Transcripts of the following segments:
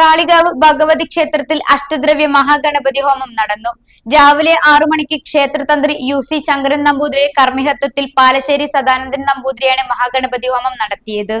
കാളികാവ് ഭഗവതി ക്ഷേത്രത്തിൽ അഷ്ടദ്രവ്യ മഹാഗണപതി ഹോമം നടന്നു. രാവിലെ ആറു മണിക്ക് ക്ഷേത്രതന്ത്രി യു സി ശങ്കരൻ നമ്പൂതിരി കർമ്മികത്വത്തിൽ പാലശ്ശേരി സദാനന്ദൻ നമ്പൂതിരിയാണ് മഹാഗണപതി ഹോമം നടത്തിയത്.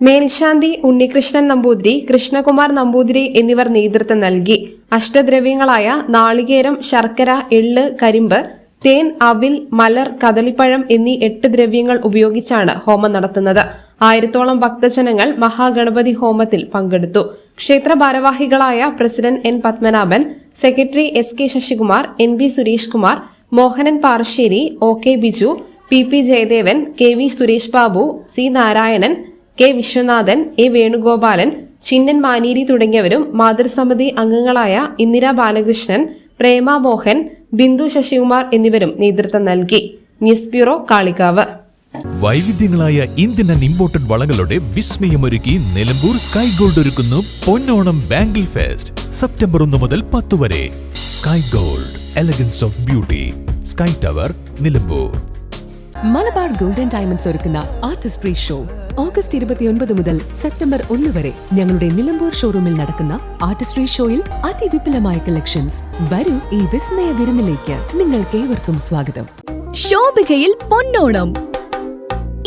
മേൽശാന്തി ഉണ്ണികൃഷ്ണൻ നമ്പൂതിരി കൃഷ്ണകുമാർ നമ്പൂതിരി എന്നിവർ നേതൃത്വം നൽകി. അഷ്ടദ്രവ്യങ്ങളായ നാളികേരം ശർക്കര എള്ള് കരിമ്പ് തേൻ അവിൽ മലർ കദളിപ്പഴം എന്നീ എട്ട് ദ്രവ്യങ്ങൾ ഉപയോഗിച്ചാണ് ഹോമം നടത്തുന്നത്. ആയിരത്തോളം ഭക്തജനങ്ങൾ മഹാഗണപതി ഹോമത്തിൽ പങ്കെടുത്തു. ക്ഷേത്ര ഭാരവാഹികളായ president N Padmanabhan secretary S K Sasikumar N B Suresh Kumar Mohanan Parassery O K Biju P P Jayadevan K V Suresh Babu C Narayanan K Viswanathan A Venugopalan Chinnan Maneeri തുടങ്ങിയവരും മാതൃസമിതി അംഗങ്ങളായ ഇന്ദിരാ ബാലകൃഷ്ണൻ പ്രേമ മോഹൻ ബിന്ദു ശശികുമാർ എന്നിവരും നേതൃത്വം നൽകി. News bureau Kalikavu. വൈവിധ്യങ്ങളായ Indian and imported വളകളുടെ വിസ്മയമൊരുക്കി Nilambur sky gold ഒരുക്കുന്നു Ponnonam bangle fest. September ഒന്ന് മുതൽ പത്ത് വരെ. Sky Gold elegance of beauty. Sky Tower Nilambur. Malabar golden diamonds ഒരുക്കുന്ന ആർട്ടിസ്റ്റ് ഫ്രീ ഷോ. ഓഗസ്റ്റ് ഇരുപത്തിയൊൻപത് മുതൽ സെപ്റ്റംബർ ഒന്ന് വരെ ഞങ്ങളുടെ നിലമ്പൂർ ഷോറൂമിൽ നടക്കുന്ന ആർട്ടിസ്റ്റ് ഫ്രീ ഷോയിൽ അതിവിപുലമായ കളക്ഷൻസ്. വരൂ ഈ വിസ്മയ വിരുന്നിലേക്ക്. നിങ്ങൾക്ക് ഏവർക്കും സ്വാഗതം. ശോഭികയിൽ പൊന്നോണം.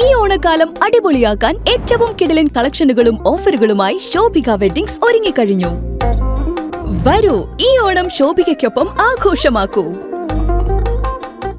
ഈ ഓണക്കാലം അടിപൊളിയാക്കാൻ ഏറ്റവും കിടലൻ കളക്ഷനുകളും ഓഫറുകളുമായി ശോഭിക വെഡിങ്സ് ഒരുങ്ങിക്കഴിഞ്ഞു. വരൂ ഈ ഓണം ശോഭികയ്ക്കൊപ്പം ആഘോഷമാക്കൂ.